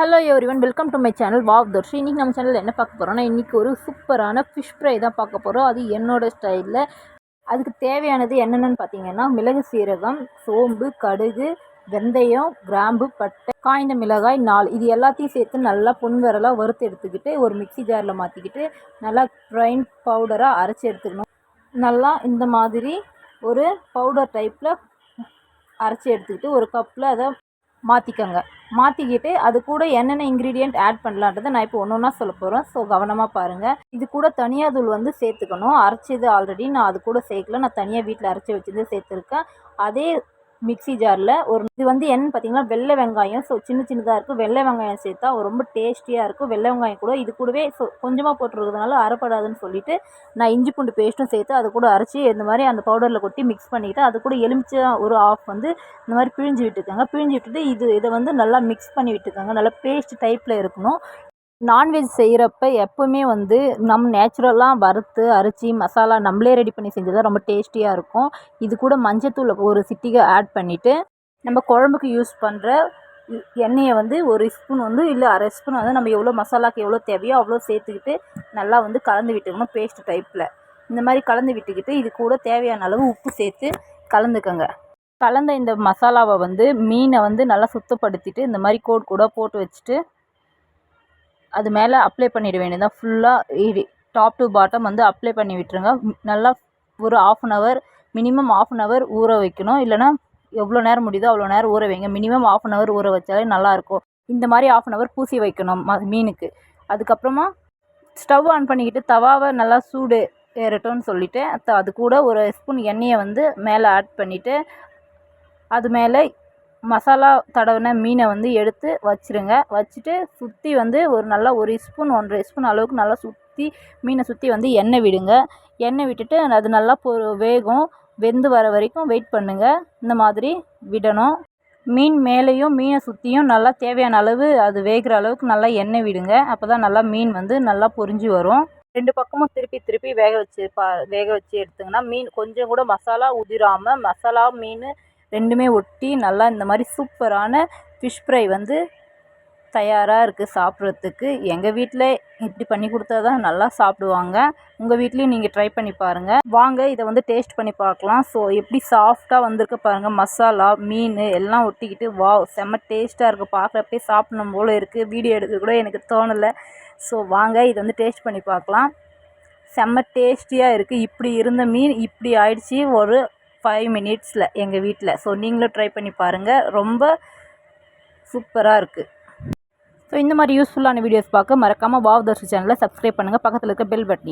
Hello everyone welcome to my channel wow Darshi இன்றைக்கி நம்ம சேனலில் என்ன பார்க்க போகிறோம்னா இன்றைக்கி ஒரு சூப்பரான ஃபிஷ் ஃப்ரை தான் பார்க்க போகிறோம் அது என்னோடய ஸ்டைலில் அதுக்கு தேவையானது என்னென்னு பார்த்தீங்கன்னா மிளகு சீரகம் சோம்பு கடுகு வெந்தயம் கிராம்பு பட்டை காய்ந்த மிளகாய் நாலு. இது எல்லாத்தையும் சேர்த்து நல்லா பொன் விரலாக வறுத்து எடுத்துக்கிட்டு ஒரு மிக்ஸி ஜாரில் மாற்றிக்கிட்டு நல்லா க்ரைண்ட் பவுடராக அரைச்சி எடுத்துக்கணும். நல்லா இந்த மாதிரி ஒரு பவுடர் டைப்பில் அரைச்சி எடுத்துக்கிட்டு ஒரு கப்பில் அதை மாற்றிக்கோங்க மாற்றிக்கிட்டு அது கூட என்னென்ன இன்க்ரீடியண்ட் ஆட் பண்ணலான்றதை நான் இப்போ ஒன்று ஒன்றா சொல்ல போகிறேன் ஸோ கவனமாக பாருங்கள் இது கூட தனியாக தூள் வந்து சேர்த்துக்கணும். அரைச்சது ஆல்ரெடி நான் அது கூட சேர்க்கல. நான் தனியாக வீட்டில் அரைச்சி வச்சுருந்து சேர்த்துருக்கேன். அதே மிக்ஸி ஜாரில். ஒரு இது வந்து என்னன்னு பார்த்தீங்கன்னா வெள்ளை வெங்காயம். ஸோ சின்ன சின்னதாக இருக்கும் வெள்ளை வெங்காயம் சேர்த்தா ரொம்ப டேஸ்டியாக இருக்கும். வெள்ளை வெங்காயம் கூட இது கூடவே ஸோ கொஞ்சமாக போட்டுருக்கிறதுனால அரைப்படாதுன்னு சொல்லிட்டு நான் இஞ்சி பூண்டு பேஸ்ட்டும் சேர்த்து அது கூட அரைச்சி இந்த மாதிரி அந்த பவுடரில் கொட்டி மிக்ஸ் பண்ணிவிட்டு அது கூட எலுமிச்சை ஒரு ஆஃப் வந்து இந்த மாதிரி பிழிஞ்சு விட்டுக்கோங்க. பிழிஞ்சு விட்டுட்டு இது இதை வந்து நல்லா மிக்ஸ் பண்ணி விட்டுக்கோங்க. நல்லா பேஸ்ட் டைப்பில் இருக்கணும். நான்வெஜ் செய்கிறப்ப எப்போவுமே வந்து நம் நேச்சுரலாக வறுத்து அரைச்சி மசாலா நம்மளே ரெடி பண்ணி செஞ்சது ரொம்ப டேஸ்டியாக இருக்கும். இது கூட மஞ்சத்தூள் ஒரு சிட்டிகை ஆட் பண்ணிவிட்டு நம்ம குழம்புக்கு யூஸ் பண்ணுற எண்ணெயை வந்து ஒரு ஸ்பூன் வந்து இல்லை அரை ஸ்பூன் வந்து நம்ம எவ்வளோ மசாலாவுக்கு எவ்வளோ தேவையோ அவ்வளோ சேர்த்துக்கிட்டு நல்லா வந்து கலந்து விட்டுக்கணும் பேஸ்ட் டைப்பில் இந்த மாதிரி கலந்து விட்டுக்கிட்டு இது கூட தேவையான அளவு உப்பு சேர்த்து கலந்துக்கோங்க. கலந்த இந்த மசாலாவை வந்து மீனை வந்து நல்லா சுத்தப்படுத்திட்டு இந்த மாதிரி கோட் கூட போட்டு வச்சுட்டு அது மேலே அப்ளை பண்ணிட வேண்டியதான் ஃபுல்லாக இது டாப் டு பாட்டம் வந்து அப்ளை பண்ணி விட்டுருங்க. நல்லா ஒரு half an hour minimum half an hour ஊற வைக்கணும். இல்லைனா எவ்வளோ நேரம் முடியுதோ அவ்வளோ நேரம் ஊற வைங்க. மினிமம் ஆஃப் அன் ஹவர் ஊற வச்சாலே நல்லாயிருக்கும். இந்த மாதிரி ஆஃப் அன் ஹவர் பூசி வைக்கணும் ம மீனுக்கு. அதுக்கப்புறமா ஸ்டவ் ஆன் பண்ணிக்கிட்டு தவாவை நல்லா சூடு ஏறட்டும்னு சொல்லிவிட்டு அது கூட ஒரு ஸ்பூன் எண்ணெயை வந்து மேலே ஆட் பண்ணிவிட்டு அது மேலே மசாலா தடவின மீனை வந்து எடுத்து வச்சுருங்க. வச்சுட்டு சுற்றி வந்து ஒரு நல்லா ஒரு ஸ்பூன் ஒன்றரை ஸ்பூன் அளவுக்கு நல்லா சுற்றி மீனை சுற்றி வந்து எண்ணெய் விடுங்க. எண்ணெய் விட்டுட்டு அது நல்லா பொ வேகும். வெந்து வர வரைக்கும் வெயிட் பண்ணுங்கள் இந்த மாதிரி விடணும். மீன் மேலேயும் மீனை சுற்றியும் நல்லா தேவையான அளவு அது வேகிற அளவுக்கு நல்லா எண்ணெய் விடுங்க. அப்போ தான் நல்லா மீன் வந்து நல்லா பொரிஞ்சு வரும். ரெண்டு பக்கமும் திருப்பி திருப்பி வேக வச்சு பா வேக வச்சு எடுத்துங்கன்னா மீன் கொஞ்சம் கூட மசாலா உதிராமல் மசாலா மீன் ரெண்டுமே ஒட்டி நல்லா இந்த மாதிரி சூப்பரான ஃபிஷ் ஃப்ரை வந்து தயாராக இருக்குது சாப்பிட்றதுக்கு. எங்கள் வீட்டில் இப்படி பண்ணி கொடுத்தா தான் நல்லா சாப்பிடுவாங்க. உங்கள் வீட்லேயும் நீங்கள் ட்ரை பண்ணி பாருங்கள் வாங்க இதை வந்து டேஸ்ட் பண்ணி பார்க்கலாம். ஸோ எப்படி சாஃப்டாக வந்திருக்கு பாருங்கள் மசாலா மீன் எல்லாம் ஒட்டிக்கிட்டு வா செம்ம டேஸ்ட்டாக இருக்குது பார்க்குறப்பே சாப்பிடணும் போல் இருக்குது வீடியோ எடுக்க கூட எனக்கு தோணலை. ஸோ வாங்க இதை வந்து டேஸ்ட் பண்ணி பார்க்கலாம். செம்ம டேஸ்டியாக இருக்குது இப்படி இருந்த மீன் இப்படி ஆயிடுச்சு. ஒரு ஃபைவ் மினிட்ஸில் எங்கள் வீட்டில் ஸோ நீங்களும் ட்ரை பண்ணி பாருங்கள் ரொம்ப சூப்பராக இருக்குது ஸோ இந்த மாதிரி யூஸ்ஃபுல்லான வீடியோஸ் பார்க்க மறக்காமல் வாவ் தர்ஷி சேனலை சப்ஸ்கிரைப் பண்ணுங்கள் பக்கத்தில் இருக்க பெல் பட்டி